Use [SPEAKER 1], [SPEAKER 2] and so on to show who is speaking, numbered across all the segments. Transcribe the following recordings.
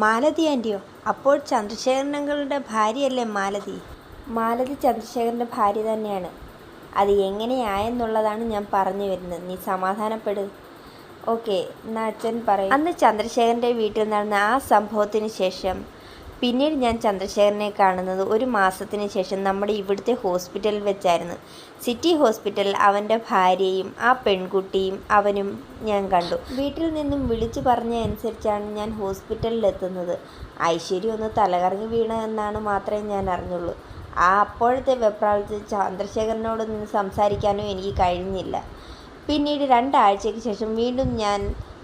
[SPEAKER 1] മാലതി ആന്റിയോ അപ്പോൾ ചന്ദ്രശേഖരനങ്ങളുടെ ഭാര്യയല്ലേ മാലതി? മാലതി ചന്ദ്രശേഖരന്റെ ഭാര്യ തന്നെയാണ്. അത് എങ്ങനെയായെന്നുള്ളതാണ് ഞാൻ പറഞ്ഞു വരുന്നത്. നീ സമാധാനപ്പെട്. ഓക്കെ എന്നാ അച്ഛൻ പറയും. അന്ന് ചന്ദ്രശേഖരന്റെ വീട്ടിൽ നടന്ന ആ സംഭവത്തിന് ശേഷം പിന്നീട് ഞാൻ ചന്ദ്രശേഖരനെ കാണുന്നത് ഒരു മാസത്തിന് ശേഷം നമ്മുടെ ഇവിടുത്തെ ഹോസ്പിറ്റലിൽ വെച്ചായിരുന്നു. സിറ്റി ഹോസ്പിറ്റലിൽ അവന്റെ ഭാര്യയും ആ പെൺകുട്ടിയും അവനും ഞാൻ കണ്ടു. വീട്ടിൽ നിന്നും വിളിച്ചു പറഞ്ഞ അനുസരിച്ചാണ് ഞാൻ ഹോസ്പിറ്റലിൽ എത്തുന്നത്. ഐശ്വര്യ ഒന്ന് തലകറങ്ങി വീണ എന്നാണ് മാത്രമേ ഞാൻ അറിഞ്ഞുള്ളൂ. ആ അപ്പോഴത്തെ വെപ്രാളത്തിൽ ചന്ദ്രശേഖരനോട് നിന്ന് സംസാരിക്കാനും എനിക്ക് കഴിഞ്ഞില്ല. പിന്നീട് രണ്ടാഴ്ചയ്ക്ക് ശേഷം വീണ്ടും ഞാൻ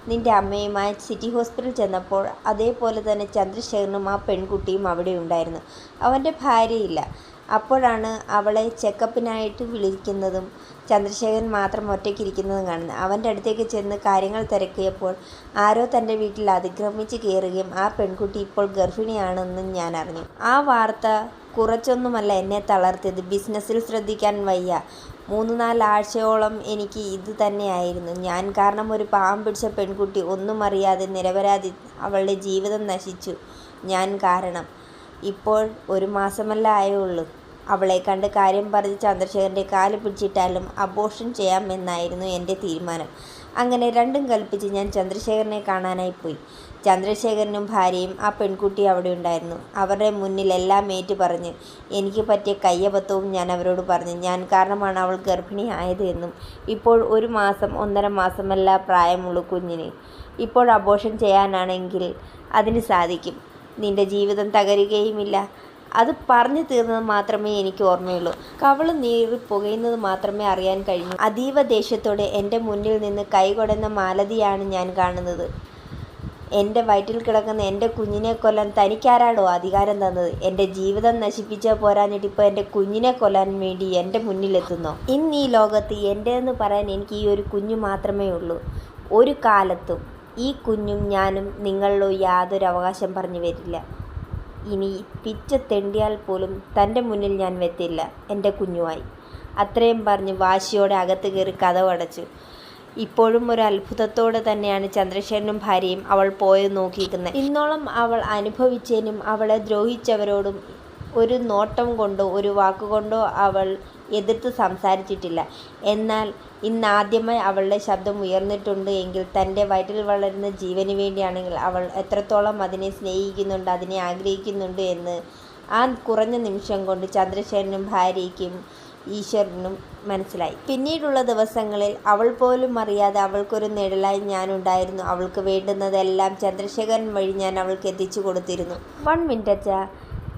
[SPEAKER 1] നിന്റെ അമ്മയുമായി സിറ്റി ഹോസ്പിറ്റൽ ചെന്നപ്പോൾ അതേപോലെ തന്നെ ചന്ദ്രശേഖരനും ആ പെൺകുട്ടിയും അവിടെ ഉണ്ടായിരുന്നു. അവന്റെ ഭാര്യയില്ല. അപ്പോഴാണ് അവളെ ചെക്കപ്പിനായിട്ട് വിളിക്കുന്നതും ചന്ദ്രശേഖരൻ മാത്രം ഒറ്റയ്ക്കിരിക്കുന്നതും കാണുന്നത്. അവന്റെ അടുത്തേക്ക് ചെന്ന് കാര്യങ്ങൾ തിരക്കിയപ്പോൾ ആരോ തന്റെ വീട്ടിൽ അതിക്രമിച്ച് കയറുകയും ആ പെൺകുട്ടി ഇപ്പോൾ ഗർഭിണിയാണെന്നും ഞാൻ അറിഞ്ഞു. ആ വാർത്ത കുറച്ചൊന്നുമല്ല എന്നെ തളർത്തിയത്. ബിസിനസ്സിൽ ശ്രദ്ധിക്കാൻ വയ്യ. മൂന്ന് നാലാഴ്ചയോളം എനിക്ക് ഇത് തന്നെയായിരുന്നു. ഞാൻ കാരണം ഒരു പാവം പിടിച്ച പെൺകുട്ടി ഒന്നും അറിയാതെ നിരപരാധി അവളുടെ ജീവിതം നശിച്ചു. ഞാൻ കാരണം. ഇപ്പോൾ ഒരു മാസമല്ല ആയുള്ളൂ. അവളെ കണ്ട് കാര്യം പറഞ്ഞ് ചന്ദ്രശേഖരന്റെ കാൽ പിടിച്ചിട്ടാലും അബോഷൻ ചെയ്യാമെന്നായിരുന്നു എന്റെ തീരുമാനം. അങ്ങനെ രണ്ടും കൽപ്പിച്ച് ഞാൻ ചന്ദ്രശേഖരനെ കാണാനായി പോയി. ചന്ദ്രശേഖരനും ഭാര്യയും ആ പെൺകുട്ടി അവിടെ ഉണ്ടായിരുന്നു. അവരുടെ മുന്നിൽ എല്ലാം ഏറ്റു പറഞ്ഞ് എനിക്ക് പറ്റിയ കയ്യബദ്ധവും ഞാൻ അവരോട് പറഞ്ഞു. ഞാൻ കാരണമാണ് അവൾ ഗർഭിണിയായത് എന്നും ഇപ്പോൾ ഒരു മാസം ഒന്നര മാസമല്ല പ്രായമുള്ള കുഞ്ഞിന്. ഇപ്പോൾ അബോഷൻ ചെയ്യാനാണെങ്കിൽ അതിന് സാധിക്കും. നിന്റെ ജീവിതം തകരുകയുമില്ല. അത് പറഞ്ഞു തീർന്നത് മാത്രമേ എനിക്ക് ഓർമ്മയുള്ളൂ. കവൾ നീറി പുകയുന്നത് മാത്രമേ അറിയാൻ കഴിയൂ അതീവ ദേഷ്യത്തോടെ എന്റെ മുന്നിൽ നിന്ന് കൈകൊടുന്ന മാലതിയാണ് ഞാൻ കാണുന്നത്. എന്റെ വയറ്റിൽ കിടക്കുന്ന എന്റെ കുഞ്ഞിനെ കൊല്ലാൻ തനിക്കാരാടോ അധികാരം തന്നത്? എന്റെ ജീവിതം നശിപ്പിച്ച പോരാഞ്ഞിട്ട് ഇപ്പോൾ എന്റെ കുഞ്ഞിനെ കൊല്ലാൻ വേണ്ടി എന്റെ മുന്നിലെത്തുന്നോ? ഇന്ന് ഈ ലോകത്ത് എന്റെതെന്ന് പറയാൻ എനിക്ക് ഈ ഒരു കുഞ്ഞു മാത്രമേ ഉള്ളൂ. ഒരു കാലത്തും ഈ കുഞ്ഞും ഞാനും നിങ്ങളിലോ യാതൊരു അവകാശം പറഞ്ഞു വരില്ല. ഇനി പിച്ച തെണ്ടിയാൽ പോലും തന്റെ മുന്നിൽ ഞാൻ വെത്തില്ല എന്റെ കുഞ്ഞുമായി. അത്രയും പറഞ്ഞ് വാശിയോടെ അകത്ത് കയറി കഥവടച്ചു. ഇപ്പോഴും ഒരു അത്ഭുതത്തോടെ തന്നെയാണ് ചന്ദ്രശേഖരനും ഭാര്യയും അവൾ പോയത് നോക്കിയിരിക്കുന്നത്. ഇന്നോളം അവൾ അനുഭവിച്ചതിനും അവളെ ദ്രോഹിച്ചവരോടും ഒരു നോട്ടം കൊണ്ടോ ഒരു വാക്കുകൊണ്ടോ അവൾ എതിർത്ത് സംസാരിച്ചിട്ടില്ല. എന്നാൽ ഇന്നാദ്യമായി അവളുടെ ശബ്ദം ഉയർന്നിട്ടുണ്ട് എങ്കിൽ തന്റെ വയറ്റിൽ വളരുന്ന ജീവന് വേണ്ടിയാണെങ്കിൽ അവൾ എത്രത്തോളം അതിനെ സ്നേഹിക്കുന്നുണ്ട് അതിനെ ആഗ്രഹിക്കുന്നുണ്ട് എന്ന് ആ കുറഞ്ഞ നിമിഷം കൊണ്ട് ചന്ദ്രശേഖരനും ഭാര്യയ്ക്കും ഈശ്വരനും മനസ്സിലായി. പിന്നീടുള്ള ദിവസങ്ങളിൽ അവൾ പോലും അറിയാതെ അവൾക്കൊരു നിഴലായി ഞാനുണ്ടായിരുന്നു അവൾക്ക് വേണ്ടുന്നതെല്ലാം ചന്ദ്രശേഖരൻ വഴി ഞാൻ അവൾക്ക് എത്തിച്ചു കൊടുത്തിരുന്നു. വൺ മിനിറ്റ് അച്ഛ.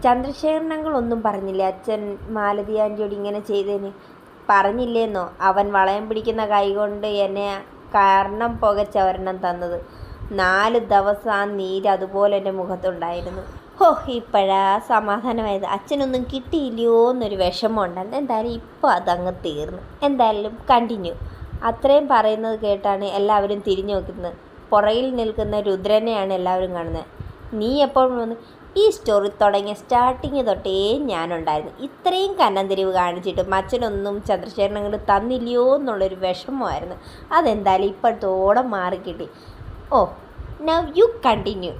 [SPEAKER 1] ചന്ദ്രശേഖരനങ്ങളൊന്നും പറഞ്ഞില്ല. അച്ഛൻ മാലതി ആന്റിയോട് ഇങ്ങനെ ചെയ്തതിന് പറഞ്ഞില്ലേന്നോ. അവൻ വളയം പിടിക്കുന്ന കൈകൊണ്ട് എന്നെ കർണം പുകച്ചവരണം തന്നത്. നാല് ദിവസം ആ നീര് അതുപോലെ എന്റെ മുഖത്തുണ്ടായിരുന്നു. ഹോ ഇപ്പോഴാ സമാധാനമായത്. അച്ഛനൊന്നും കിട്ടിയില്ലയോ എന്നൊരു വിഷമം ഉണ്ടായിരുന്നു എന്തായാലും ഇപ്പോൾ അതങ്ങ് തീർന്നു. എന്തായാലും കണ്ടിന്യൂ അത്രയും പറയുന്നത് കേട്ടാണ് എല്ലാവരും തിരിഞ്ഞു നോക്കുന്നത്. പുറകിൽ നിൽക്കുന്ന രുദ്രനെയാണ് എല്ലാവരും കാണുന്നത്. നീ എപ്പോഴും വന്ന് ഈ സ്റ്റോറി തുടങ്ങിയ സ്റ്റാർട്ടിങ് തൊട്ടേ ഞാനുണ്ടായിരുന്നു. ഇത്രയും കന്നന്തിരിവ് കാണിച്ചിട്ടും അച്ഛനൊന്നും ചന്ദ്രശേഖരൻ അങ്ങോട്ട് തന്നില്ലയോ എന്നുള്ളൊരു വിഷമമായിരുന്നു. അതെന്തായാലും ഇപ്പോഴത്തോടെ മാറിക്കിട്ടി. Oh now you continue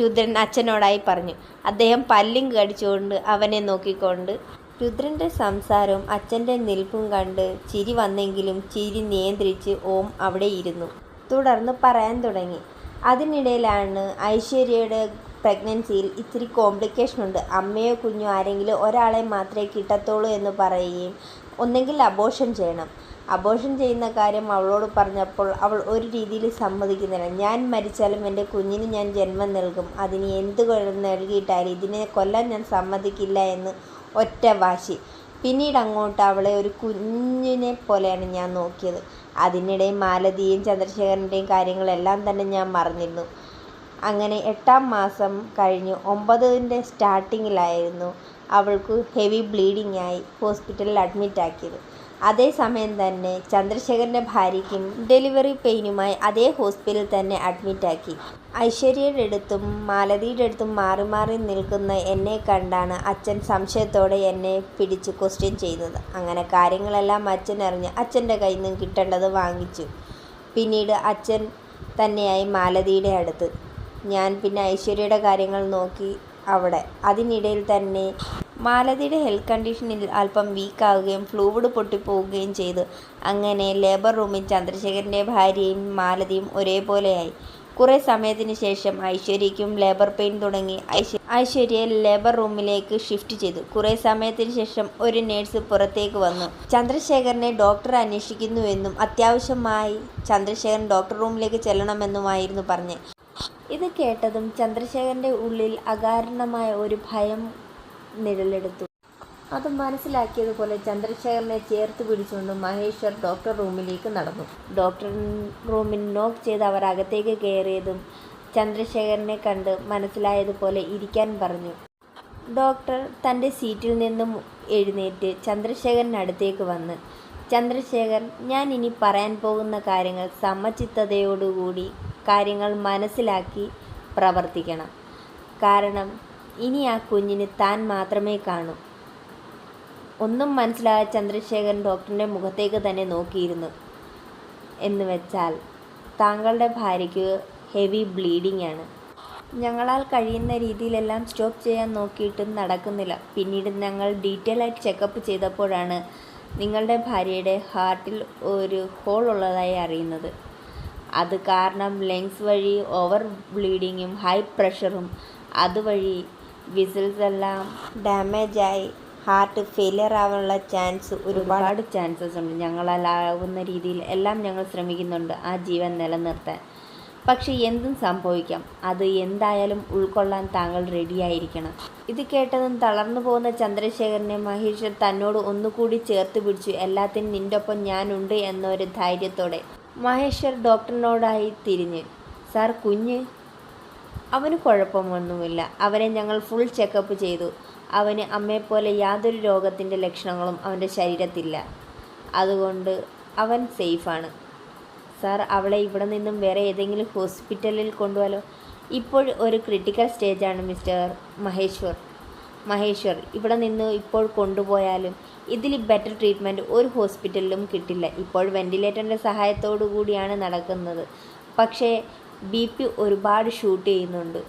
[SPEAKER 1] Rudran അച്ഛനോടായി പറഞ്ഞു. അദ്ദേഹം പല്ലും കടിച്ചുകൊണ്ട് അവനെ നോക്കിക്കൊണ്ട് രുദ്രന്റെ സംസാരവും അച്ഛന്റെ നിൽപ്പും കണ്ട് ചിരി വന്നെങ്കിലും ചിരി നിയന്ത്രിച്ച് ഓം അവിടെ ഇരുന്നു. തുടർന്ന് പറയാൻ തുടങ്ങി. അതിനിടയിലാണ് ഐശ്വര്യയുടെ പ്രഗ്നൻസിയിൽ ഇത്തിരി കോംപ്ലിക്കേഷൻ ഉണ്ട്. അമ്മയോ കുഞ്ഞോ ആരെങ്കിലും ഒരാളെ മാത്രമേ കിട്ടത്തുള്ളൂ എന്ന് പറയുകയും ഒന്നെങ്കിൽ അബോഷൻ ചെയ്യണം. അബോഷൻ ചെയ്യുന്ന കാര്യം അവളോട് പറഞ്ഞപ്പോൾ അവൾ ഒരു രീതിയിൽ സമ്മതിക്കുന്നില്ല. ഞാൻ മരിച്ചാലും എന്റെ കുഞ്ഞിന് ഞാൻ ജന്മം നൽകും. അതിന് എന്ത് നൽകിയിട്ടായാലും ഇതിനെ കൊല്ലാൻ ഞാൻ സമ്മതിക്കില്ല എന്ന് ഒറ്റ വാശി. പിന്നീട് അങ്ങോട്ട് അവളെ ഒരു കുഞ്ഞിനെ പോലെയാണ് ഞാൻ നോക്കിയത്. അതിനിടെ മാലതിയും ചന്ദ്രശേഖരന്റെയും കാര്യങ്ങളെല്ലാം തന്നെ ഞാൻ മറന്നിരുന്നു. അങ്ങനെ എട്ടാം മാസം കഴിഞ്ഞ് ഒമ്പതിന്റെ സ്റ്റാർട്ടിങ്ങിലായിരുന്നു അവൾക്ക് ഹെവി ബ്ലീഡിംഗ് ആയി ഹോസ്പിറ്റലിൽ അഡ്മിറ്റ് ആക്കിയത് അതേസമയം തന്നെ ചന്ദ്രശേഖരന്റെ ഭാര്യയ്ക്കും ഡെലിവറി പെയിനുമായി അതേ ഹോസ്പിറ്റലിൽ തന്നെ അഡ്മിറ്റ് ആക്കി ഐശ്വര്യയുടെ അടുത്തും മാലതിയുടെ അടുത്തും മാറി മാറി നിൽക്കുന്ന എന്നെ കണ്ടാണ് അച്ഛൻ സംശയത്തോടെ എന്നെ പിടിച്ച് ക്വസ്റ്റ്യൻ ചെയ്യുന്നത് അങ്ങനെ കാര്യങ്ങളെല്ലാം അച്ഛൻ അറിഞ്ഞ് അച്ഛന്റെ കയ്യിൽ നിന്നും കിട്ടേണ്ടത് വാങ്ങിച്ചു. പിന്നീട് അച്ഛൻ തന്നെയായി മാലതിയുടെ അടുത്ത്. ഞാൻ പിന്നെ ഐശ്വര്യയുടെ കാര്യങ്ങൾ നോക്കി അവിടെ. അതിനിടയിൽ തന്നെ മാലതിയുടെ ഹെൽത്ത് കണ്ടീഷനിൽ അല്പം വീക്കാവുകയും ഫ്ലൂയിഡ് പൊട്ടിപ്പോവുകയും ചെയ്തു. അങ്ങനെ ലേബർ റൂമിൽ ചന്ദ്രശേഖരന്റെ ഭാര്യയും മാലതിയും ഒരേപോലെയായി. കുറേ സമയത്തിന് ശേഷം ഐശ്വര്യയ്ക്കും ലേബർ പെയിൻ തുടങ്ങി. ഐശ്വര്യ ലേബർ റൂമിലേക്ക് ഷിഫ്റ്റ് ചെയ്തു. കുറേ സമയത്തിന് ശേഷം ഒരു നേഴ്സ് പുറത്തേക്ക് വന്നു. ചന്ദ്രശേഖരനെ ഡോക്ടർ അന്വേഷിക്കുന്നുവെന്നും അത്യാവശ്യമായി ചന്ദ്രശേഖരൻ ഡോക്ടർ റൂമിലേക്ക് ചെല്ലണമെന്നുമായിരുന്നു പറഞ്ഞ്. ഇത് കേട്ടതും ചന്ദ്രശേഖരന്റെ ഉള്ളിൽ അകാരണമായ ഒരു ഭയം നിഴലെടുത്തു. അത് മനസ്സിലാക്കിയതുപോലെ ചന്ദ്രശേഖരനെ ചേർത്ത് പിടിച്ചുകൊണ്ട് മഹേശ്വർ ഡോക്ടർ റൂമിലേക്ക് നടന്നു. ഡോക്ടർ റൂമിൽ നോക്ക് ചെയ്ത് അവർ അകത്തേക്ക് കയറിയതും ചന്ദ്രശേഖരനെ കണ്ട് മനസ്സിലായതുപോലെ ഇരിക്കാൻ പറഞ്ഞു. ഡോക്ടർ തന്റെ സീറ്റിൽ നിന്നും എഴുന്നേറ്റ് ചന്ദ്രശേഖരനടുത്തേക്ക് വന്ന് ചന്ദ്രശേഖർ ഞാൻ ഇനി പറയാൻ പോകുന്ന കാര്യങ്ങൾ സമചിത്തതയോടുകൂടി കാര്യങ്ങൾ മനസ്സിലാക്കി പ്രവർത്തിക്കണം. കാരണം ഇനി ആ കുഞ്ഞിന് താൻ മാത്രമേ കാണൂ. ഒന്നും മനസ്സിലായ ചന്ദ്രശേഖരൻ ഡോക്ടറിന്റെ മുഖത്തേക്ക് തന്നെ നോക്കിയിരുന്നു. എന്ന് വെച്ചാൽ താങ്കളുടെ ഭാര്യയ്ക്ക് ഹെവി ബ്ലീഡിംഗ് ആണ്. ഞങ്ങളാൽ കഴിയുന്ന രീതിയിലെല്ലാം സ്റ്റോപ്പ് ചെയ്യാൻ നോക്കിയിട്ടും നടക്കുന്നില്ല. പിന്നീട് ഞങ്ങൾ ഡീറ്റെയിൽ ആയിട്ട് ചെക്കപ്പ് ചെയ്തപ്പോഴാണ് നിങ്ങളുടെ ഭാര്യയുടെ ഹാർട്ടിൽ ഒരു ഹോൾ ഉള്ളതായി അറിയുന്നത്. അത് കാരണം ലങ്സ് വഴി ഓവർ ബ്ലീഡിങ്ങും ഹൈ പ്രഷറും അതുവഴി വിസിൽസ് എല്ലാം ഡാമേജായി. ഹാർട്ട് ഫെയിലിയർ ആവാനുള്ള ചാൻസ് ഒരുപാട്. ചാൻസസ് ഉണ്ട്. ഞങ്ങളാലാവുന്ന രീതിയിൽ എല്ലാം ഞങ്ങൾ ശ്രമിക്കുന്നുണ്ട് ആ ജീവൻ നിലനിർത്താൻ. പക്ഷേ എന്തും സംഭവിക്കാം. അത് എന്തായാലും ഉൾക്കൊള്ളാൻ താങ്കൾ റെഡിയായിരിക്കണം ഇത് കേട്ടതും തളർന്നു പോകുന്ന ചന്ദ്രശേഖരനെ മഹേഷ് തന്നോട് ഒന്നുകൂടി ചേർത്ത് പിടിച്ചു. എല്ലാത്തിനും നിന്റെ ഒപ്പം ഞാനുണ്ട് എന്നൊരു ധൈര്യത്തോടെ മഹേശ്വർ ഡോക്ടറിനോടായി തിരിഞ്ഞ് സാർ കുഞ്ഞ് അവന് കുഴപ്പമൊന്നുമില്ല. അവനെ ഞങ്ങൾ ഫുൾ ചെക്കപ്പ് ചെയ്തു. അവന് അമ്മയെപ്പോലെ യാതൊരു രോഗത്തിന്റെ ലക്ഷണങ്ങളും അവന്റെ ശരീരത്തില്ല. അതുകൊണ്ട് അവൻ സേഫാണ് സാർ അവളെ ഇവിടെ നിന്നും വേറെ ഏതെങ്കിലും ഹോസ്പിറ്റലിൽ കൊണ്ടുപോലോ ഇപ്പോൾ ഒരു ക്രിട്ടിക്കൽ സ്റ്റേജാണ് മിസ്റ്റർ മഹേശ്വർ. മഹേശ്വർ. ഇവിടെ നിന്ന് ഇപ്പോൾ കൊണ്ടുപോയാലും ഇതിൽ ബെറ്റർ ട്രീറ്റ്മെന്റ് ഒരു ഹോസ്പിറ്റലിലും കിട്ടില്ല. ഇപ്പോൾ വെന്റിലേറ്ററിന്റെ സഹായത്തോടു കൂടിയാണ് നടക്കുന്നത്. പക്ഷേ ബി പി ഒരുപാട് ഷൂട്ട് ചെയ്യുന്നുണ്ട്.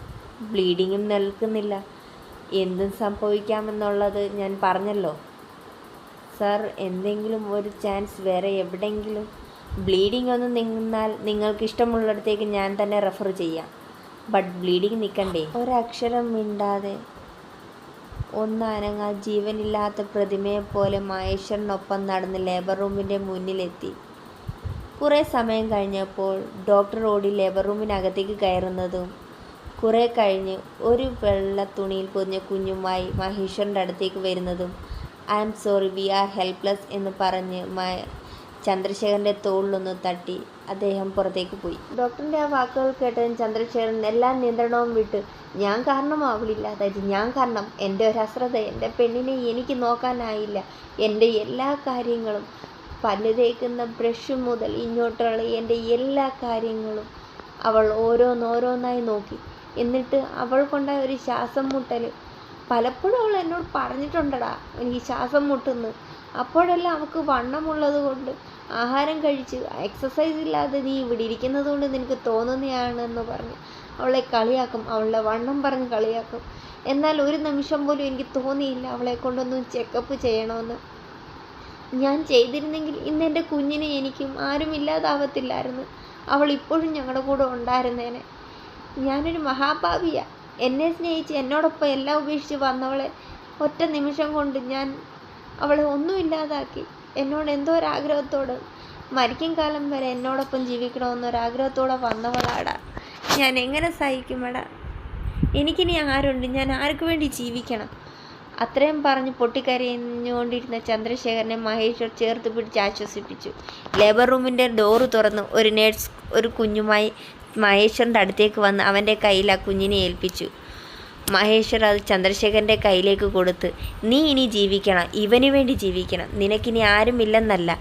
[SPEAKER 1] ബ്ലീഡിങ്ങും നിൽക്കുന്നില്ല എന്തും സംഭവിക്കാമെന്നുള്ളത് ഞാൻ പറഞ്ഞല്ലോ. സാർ എന്തെങ്കിലും ഒരു ചാൻസ് വേറെ എവിടെയെങ്കിലും. ബ്ലീഡിംഗ് ഒന്ന് നിന്നാൽ നിങ്ങൾക്ക് ഇഷ്ടമുള്ളിടത്തേക്ക് ഞാൻ തന്നെ റെഫർ ചെയ്യാം. ബട്ട് ബ്ലീഡിങ് നിൽക്കണ്ടേ ഒരക്ഷരം മിണ്ടാതെ ഒന്നനങ്ങാ ജീവനില്ലാത്ത പ്രതിമയെപ്പോലെ മഹേശ്വരനൊപ്പം നടന്ന് ലേബർ റൂമിന്റെ മുന്നിലെത്തി. കുറേ സമയം കഴിഞ്ഞപ്പോൾ ഡോക്ടർ ഓടി ലേബർ റൂമിനകത്തേക്ക് കയറുന്നതും കുറേ കഴിഞ്ഞ് ഒരു വെള്ള തുണിയിൽ പൊതിഞ്ഞ കുഞ്ഞുമായി മഹേശ്വരന്റെ അടുത്തേക്ക് വരുന്നതും I'm sorry we are helpless എന്ന് പറഞ്ഞ് ചന്ദ്രശേഖരന്റെ തോളിലൊന്ന് തട്ടി അദ്ദേഹം പുറത്തേക്ക് പോയി. ഡോക്ടറിന്റെ ആ വാക്കുകൾ കേട്ടതിന് ചന്ദ്രശേഖരൻ എല്ലാ നിയന്ത്രണവും വിട്ട് ഞാൻ കാരണം അവളില്ലാതായി ഞാൻ കാരണം. എന്റെ ഒരു അശ്രദ്ധ എന്റെ പെണ്ണിനെ എനിക്ക് നോക്കാനായില്ല. എന്റെ എല്ലാ കാര്യങ്ങളും പല്ല് തേക്കുന്ന ബ്രഷ് മുതൽ ഇങ്ങോട്ടുള്ള എന്റെ എല്ലാ കാര്യങ്ങളും അവൾ ഓരോന്നോരോന്നായി നോക്കി. എന്നിട്ട് അവൾ കൊണ്ടായ ഒരു ശ്വാസം മുട്ടൽ പലപ്പോഴും അവൾ എന്നോട് പറഞ്ഞിട്ടുണ്ടടാ എനിക്ക് ശ്വാസം മുട്ടുന്നു. അപ്പോഴെല്ലാം അവൾക്ക് വണ്ണമുള്ളത് കൊണ്ട് ആഹാരം കഴിച്ച് എക്സസൈസ് ഇല്ലാതെ നീ ഇവിടെ ഇരിക്കുന്നത് കൊണ്ട് നിനക്ക് തോന്നുന്നതാണെന്ന് പറഞ്ഞ് അവളെ കളിയാക്കും അവളുടെ വണ്ണം പറഞ്ഞ് കളിയാക്കും. എന്നാൽ ഒരു നിമിഷം പോലും എനിക്ക് തോന്നിയില്ല അവളെ കൊണ്ടൊന്നും ചെക്കപ്പ് ചെയ്യണമെന്ന്. ഞാൻ ചെയ്തിരുന്നെങ്കിൽ ഇന്ന് എന്റെ കുഞ്ഞിനെ എനിക്കും ആരും ഇല്ലാതാവത്തില്ലായിരുന്നു. അവൾ ഇപ്പോഴും ഞങ്ങളുടെ കൂടെ ഉണ്ടായിരുന്നേനെ. ഞാനൊരു മഹാഭാവിയാണ് എന്നെ സ്നേഹിച്ച് എന്നോടൊപ്പം എല്ലാം ഉപേക്ഷിച്ച് വന്നവളെ ഒറ്റ നിമിഷം കൊണ്ട് ഞാൻ അവളെ ഒന്നുമില്ലാതാക്കി. എന്നോട് എന്തോ ഒരാഗ്രഹത്തോട് മരിക്കും കാലം വരെ എന്നോടൊപ്പം ജീവിക്കണമെന്നൊരാഗ്രഹത്തോടെ വന്നവളാടാ. ഞാൻ എങ്ങനെ സഹിക്കുമെടാ? എനിക്കിനി ആരുണ്ട്? ഞാൻ ആർക്ക് വേണ്ടി ജീവിക്കണം? അത്രയും പറഞ്ഞ് പൊട്ടിക്കരഞ്ഞുകൊണ്ടിരുന്ന ചന്ദ്രശേഖരനെ മഹേശ്വർ ചേർത്ത് പിടിച്ച് ആശ്വസിപ്പിച്ചു. ലേബർ റൂമിന്റെ ഡോറ് തുറന്ന് ഒരു നേഴ്സ് ഒരു കുഞ്ഞുമായി മഹേശ്വറിന്റെ അടുത്തേക്ക് വന്ന് അവന്റെ കയ്യിൽ ആ കുഞ്ഞിനെ ഏൽപ്പിച്ചു. മഹേശ്വർ അത് ചന്ദ്രശേഖരന്റെ കയ്യിലേക്ക് കൊടുത്ത് നീ ഇനി ജീവിക്കണം ഇവന് വേണ്ടി ജീവിക്കണം. നിനക്കിനി ആരുമില്ലെന്നല്ല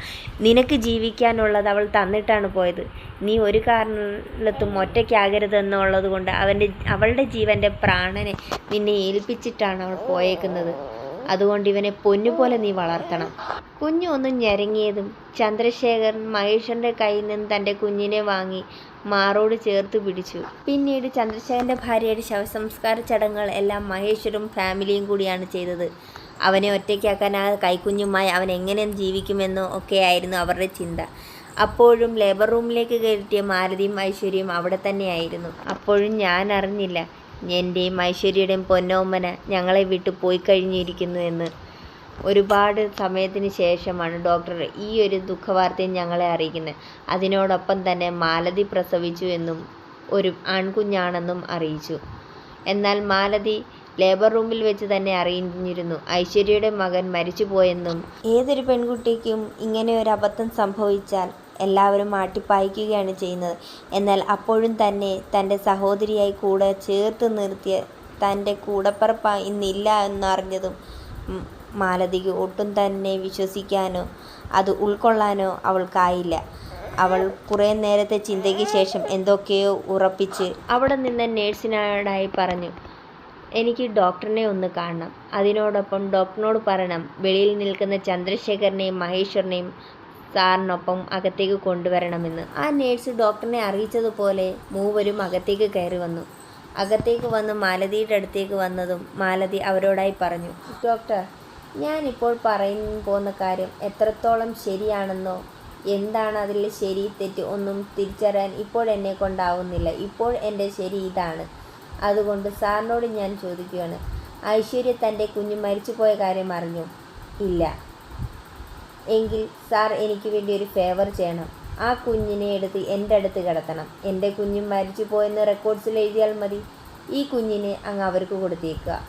[SPEAKER 1] നിനക്ക് ജീവിക്കാനുള്ളത് അവൾ തന്നിട്ടാണ് പോയത്. നീ ഒരു കാരണത്തും ഒറ്റയ്ക്കാകരുതെന്നുള്ളത് കൊണ്ട് അവന്റെ അവളുടെ ജീവന്റെ പ്രാണനെ നിന്നെ ഏൽപ്പിച്ചിട്ടാണ് അവൾ പോയേക്കുന്നത്. അതുകൊണ്ട് ഇവനെ പൊന്നുപോലെ നീ വളർത്തണം. കുഞ്ഞു ഒന്ന് ഞെരങ്ങിയതും ചന്ദ്രശേഖരൻ മഹേഷന്റെ കയ്യിൽ നിന്ന് തന്റെ കുഞ്ഞിനെ വാങ്ങി മാറോട് ചേർത്ത് പിടിച്ചു. പിന്നീട് ചന്ദ്രശേഖരന്റെ ഭാര്യയുടെ ശവസംസ്കാര ചടങ്ങുകൾ എല്ലാം മഹേശ്വരും ഫാമിലിയും കൂടിയാണ് ചെയ്തത്. അവനെ ഒറ്റയ്ക്കാക്കാൻ ആ കൈക്കുഞ്ഞുമായി അവൻ എങ്ങനെ ജീവിക്കുമെന്നോ ഒക്കെയായിരുന്നു അവരുടെ ചിന്ത. അപ്പോഴും ലേബർ റൂമിലേക്ക് കയറ്റിയ മാരതിയും ഐശ്വര്യയും അവിടെ തന്നെയായിരുന്നു. അപ്പോഴും ഞാൻ അറിഞ്ഞില്ല എന്റെയും ഐശ്വര്യയുടെയും പൊന്നോമ്മന ഞങ്ങളെ വിട്ടു പോയി കഴിഞ്ഞിരിക്കുന്നു എന്ന്. ഒരുപാട് സമയത്തിന് ശേഷമാണ് ഡോക്ടർ ഈ ഒരു ദുഃഖവാർത്തയും ഞങ്ങളെ അറിയിക്കുന്നത്. അതിനോടൊപ്പം തന്നെ മാലതി പ്രസവിച്ചു എന്നും ഒരു ആൺകുഞ്ഞാണെന്നും അറിയിച്ചു. എന്നാൽ മാലതി ലേബർ റൂമിൽ വെച്ച് തന്നെ അറിഞ്ഞിരുന്നു. ഐശ്വര്യയുടെ മകൻ മരിച്ചുപോയെന്നും ഏതൊരു പെൺകുട്ടിക്കും ഇങ്ങനെ ഒരു അബദ്ധം സംഭവിച്ചാൽ എല്ലാവരും മാട്ടിപ്പായിക്കുകയാണ് ചെയ്യുന്നത്. എന്നാൽ അപ്പോഴും തന്നെ തന്റെ സഹോദരിയായി കൂടെ ചേർത്ത് നിർത്തിയ തന്റെ കൂടപ്പറപ്പ ഇന്നില്ല എന്നറിഞ്ഞതും മാലതിക്ക് ഒട്ടും തന്നെ വിശ്വസിക്കാനോ അത് ഉൾക്കൊള്ളാനോ അവൾക്കായില്ല. അവൾ കുറേ നേരത്തെ ചിന്തയ്ക്ക് ശേഷം എന്തൊക്കെയോ ഉറപ്പിച്ച് അവിടെ നിന്ന് നേഴ്സിനോടായി പറഞ്ഞു എനിക്ക് ഡോക്ടറിനെ ഒന്ന് കാണണം. അതിനോടൊപ്പം ഡോക്ടറിനോട് പറയണം വെളിയിൽ നിൽക്കുന്ന ചന്ദ്രശേഖരനെയും മഹേശ്വരനെയും സാറിനൊപ്പം അകത്തേക്ക് കൊണ്ടുവരണമെന്ന്. ആ നേഴ്സ് ഡോക്ടറിനെ അറിയിച്ചതുപോലെ മൂവരും അകത്തേക്ക് കയറി വന്നു. അകത്തേക്ക് വന്ന് മാലതിയുടെ അടുത്തേക്ക് വന്നതും മാലതി അവരോടായി പറഞ്ഞു ഡോക്ടർ ഞാനിപ്പോൾ പറയാൻ പോകുന്ന കാര്യം എത്രത്തോളം ശരിയാണെന്നോ എന്താണ് അതിൽ ശരി തെറ്റ് ഒന്നും തിരിച്ചറിയാൻ ഇപ്പോൾ എന്നെ കൊണ്ടാവുന്നില്ല. ഇപ്പോൾ എന്റെ ശരി ഇതാണ്. അതുകൊണ്ട് സാറിനോട് ഞാൻ ചോദിക്കുകയാണ്. ഐശ്വര്യ തന്റെ കുഞ്ഞ് മരിച്ചുപോയ കാര്യം അറിഞ്ഞു? ഇല്ല. എങ്കിൽ സാർ എനിക്ക് വേണ്ടി ഒരു ഫേവർ ചെയ്യണം. ആ കുഞ്ഞിനെ എടുത്ത് എന്റെ അടുത്ത് കിടത്തണം. എന്റെ കുഞ്ഞ് മരിച്ചു പോയെന്ന് റെക്കോർഡ്സിൽ എഴുതിയാൽ മതി. ഈ കുഞ്ഞിനെ അങ്ങ് അവർക്ക് കൊടുത്തേക്കുക.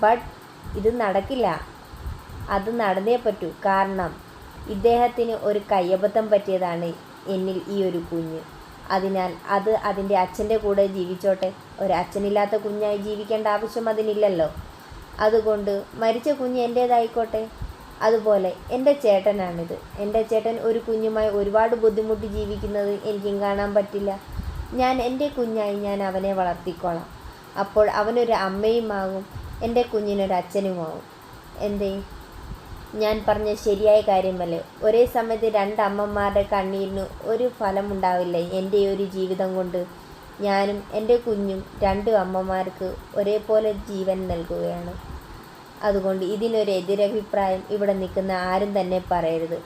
[SPEAKER 1] ബട്ട് ഇത് നടക്കില്ല. അത് നടന്നേ പറ്റൂ. കാരണം ഇദ്ദേഹത്തിന് ഒരു കയ്യബദ്ധം പറ്റിയതാണ് എന്നിൽ ഈ ഒരു കുഞ്ഞ്. അതിനാൽ അത് അതിന്റെ അച്ഛന്റെ കൂടെ ജീവിച്ചോട്ടെ. ഒരു അച്ഛനില്ലാത്ത കുഞ്ഞായി ജീവിക്കേണ്ട ആവശ്യം അതിനില്ലല്ലോ. അതുകൊണ്ട് മരിച്ച കുഞ്ഞ് എന്റേതായിക്കോട്ടെ. അതുപോലെ എന്റെ ചേട്ടനാണിത്. എന്റെ ചേട്ടൻ ഒരു കുഞ്ഞുമായി ഒരുപാട് ബുദ്ധിമുട്ടി ജീവിക്കുന്നത് എനിക്കും കാണാൻ പറ്റില്ല. ഞാൻ എന്റെ കുഞ്ഞായി ഞാൻ അവനെ വളർത്തിക്കോളാം. അപ്പോൾ അവനൊരു അമ്മയുമാകും. എന്റെ കുഞ്ഞിനൊരു അച്ഛനുമാവും എന്തേ? ഞാൻ പറഞ്ഞ ശരിയായ കാര്യമല്ലേ? ഒരേ സമയത്ത് രണ്ട് അമ്മമാരുടെ കണ്ണീരിന് ഒരു ഫലമുണ്ടാവില്ല എന്റെ ഒരു ജീവിതം കൊണ്ട്? ഞാനും എന്റെ കുഞ്ഞും രണ്ട് അമ്മമാർക്ക് ഒരേപോലെ ജീവൻ നൽകുകയാണ്. അതുകൊണ്ട് ഇതിനൊരു എതിരഭിപ്രായം ഇവിടെ നിൽക്കുന്ന ആരും തന്നെ പറയരുത്.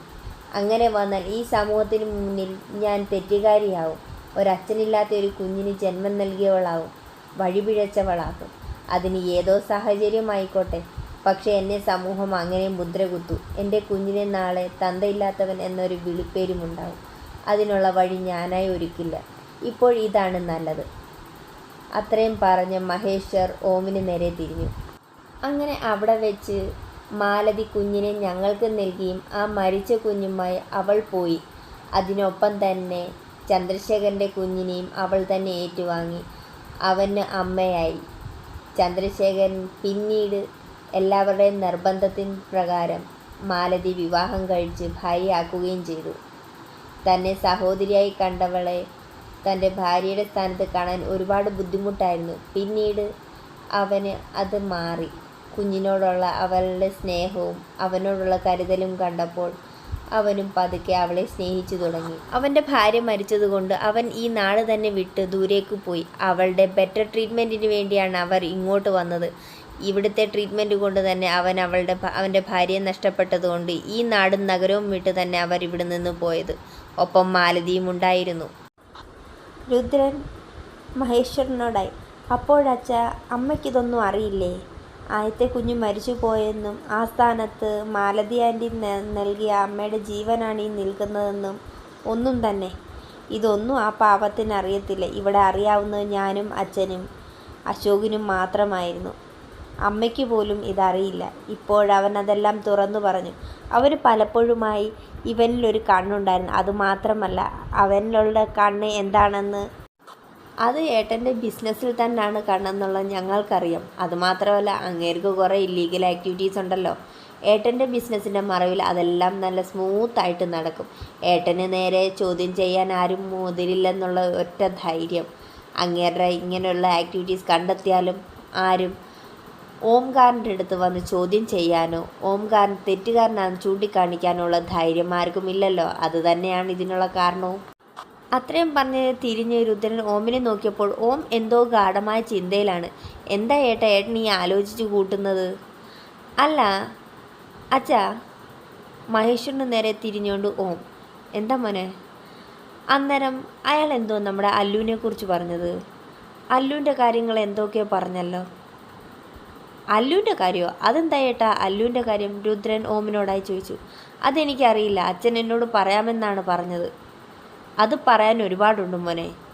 [SPEAKER 1] അങ്ങനെ വന്നാൽ ഈ സമൂഹത്തിന് മുന്നിൽ ഞാൻ തെറ്റുകാരിയാവും. ഒരച്ഛനില്ലാത്ത ഒരു കുഞ്ഞിന് ജന്മം നൽകിയവളാവും. വഴിപിഴച്ചവളാകും. അതിന് ഏതോ സാഹചര്യമായിക്കോട്ടെ. പക്ഷേ എന്നെ സമൂഹം അങ്ങനെ മുദ്രകുത്തു. എന്റെ കുഞ്ഞിനെ നാളെ തന്തയില്ലാത്തവൻ എന്നൊരു വിളിപ്പേരുമുണ്ടാവും. അതിനുള്ള വഴി ഞാനായി ഒരുക്കില്ല. ഇപ്പോൾ ഇതാണ് നല്ലത്. അത്രയും പറഞ്ഞ് മഹേശ്വർ ഓമിന് നേരെ തിരിഞ്ഞു. അങ്ങനെ അവിടെ വെച്ച് മാലതി കുഞ്ഞിനെ ഞങ്ങൾക്ക് നൽകിയും ആ മരിച്ച കുഞ്ഞുമായി അവൾ പോയി. അതിനൊപ്പം തന്നെ ചന്ദ്രശേഖരന്റെ കുഞ്ഞിനെയും അവൾ തന്നെ ഏറ്റുവാങ്ങി. അവന് അമ്മയായി. ചന്ദ്രശേഖരൻ പിന്നീട് എല്ലാവരുടെയും നിർബന്ധത്തിൻ പ്രകാരം മാലതി വിവാഹം കഴിച്ച് ഭാര്യയാക്കുകയും ചെയ്തു. തന്നെ സഹോദരിയായി കണ്ടവളെ തന്റെ ഭാര്യയുടെ സ്ഥാനത്ത് കാണാൻ ഒരുപാട് ബുദ്ധിമുട്ടായിരുന്നു. പിന്നീട് അവന് അത് മാറി. കുഞ്ഞിനോടുള്ള അവളുടെ സ്നേഹവും അവനോടുള്ള കരുതലും കണ്ടപ്പോൾ അവനും പതുക്കെ അവളെ സ്നേഹിച്ചു തുടങ്ങി. അവന്റെ ഭാര്യ മരിച്ചതുകൊണ്ട് അവൻ ഈ നാട് തന്നെ വിട്ട് ദൂരേക്ക് പോയി. അവളുടെ ബെറ്റർ ട്രീറ്റ്മെന്റിന് വേണ്ടിയാണ് അവർ ഇങ്ങോട്ട് വന്നത്. ഇവിടുത്തെ ട്രീറ്റ്മെന്റ് കൊണ്ട് തന്നെ അവൻ അവളുടെ അവന്റെ ഭാര്യയെ നഷ്ടപ്പെട്ടതുകൊണ്ട് ഈ നാടും നഗരവും വിട്ട് തന്നെ അവർ ഇവിടെ നിന്ന് പോയത്. ഒപ്പം മാലതിയും ഉണ്ടായിരുന്നു. രുദ്രൻ മഹേശ്വരനോടായി. അപ്പോഴച്ച അമ്മയ്ക്കിതൊന്നും അറിയില്ലേ? ആദ്യത്തെ കുഞ്ഞ് മരിച്ചു പോയെന്നും ആ സ്ഥാനത്ത് മാലതി ആന്റി നൽകിയ അമ്മയുടെ ജീവനാണ് ഈ നിൽക്കുന്നതെന്നും ഒന്നും തന്നെ. ഇതൊന്നും ആ പാപത്തിന് അറിയത്തില്ല. ഇവിടെ അറിയാവുന്നത് ഞാനും അച്ഛനും അശോകിനും മാത്രമായിരുന്നു. അമ്മയ്ക്ക് പോലും ഇതറിയില്ല. ഇപ്പോഴവൻ അതെല്ലാം തുറന്നു പറഞ്ഞു. അവന് പലപ്പോഴുമായി ഇവനിലൊരു കണ്ണുണ്ടായിരുന്നു. അതുമാത്രമല്ല അവനിലുള്ള കണ്ണ് എന്താണെന്ന് അത് ഏട്ടന്റെ ബിസിനസ്സിൽ തന്നെയാണ് കണ്ണെന്നുള്ളത് ഞങ്ങൾക്കറിയാം. അതുമാത്രമല്ല അങ്ങേർക്ക് കുറേ ഇല്ലീഗൽ ആക്ടിവിറ്റീസ് ഉണ്ടല്ലോ. ഏട്ടന്റെ ബിസിനസ്സിന്റെ മറവിൽ അതെല്ലാം നല്ല സ്മൂത്തായിട്ട് നടക്കും. ഏട്ടന് നേരെ ചോദ്യം ചെയ്യാൻ ആരും മുതിരില്ലെന്നുള്ള ഒറ്റ ധൈര്യം. അങ്ങേരുടെ ഇങ്ങനെയുള്ള ആക്ടിവിറ്റീസ് കണ്ടെത്തിയാലും ആരും ഓംകാരന്റെ അടുത്ത് വന്ന് ചോദ്യം ചെയ്യാനോ ഓംകാരൻ തെറ്റുകാരനാണെന്ന് ചൂണ്ടിക്കാണിക്കാനുള്ള ധൈര്യം ആർക്കും ഇല്ലല്ലോ. അതുതന്നെയാണ് ഇതിനുള്ള കാരണവും. അത്രയും പറഞ്ഞ് തിരിഞ്ഞ് രുദ്രൻ ഓമിനെ നോക്കിയപ്പോൾ ഓം എന്തോ ഗാഠമായ ചിന്തയിലാണ്. എന്താ ഏട്ടാ ഏട്ടൻ ഈ ആലോചിച്ച് കൂട്ടുന്നത്? അല്ല അച്ഛാ മഹേശ്വരന് നേരെ തിരിഞ്ഞുകൊണ്ട് ഓം എന്താ മോനെ? അന്നേരം അയാൾ എന്തോ നമ്മുടെ അല്ലുവിനെ കുറിച്ച് പറഞ്ഞത്? അല്ലുവിന്റെ കാര്യങ്ങൾ എന്തൊക്കെയോ പറഞ്ഞല്ലോ. അല്ലുവിന്റെ കാര്യമോ അതെന്താ ഏട്ടാ അല്ലുവിന്റെ കാര്യം രുദ്രൻ ഓമിനോടായി ചോദിച്ചു. അതെനിക്കറിയില്ല അച്ഛൻ എന്നോട് പറയാമെന്നാണ് പറഞ്ഞത്. അത് പറയാൻ ഒരുപാടുണ്ട് മോനെ.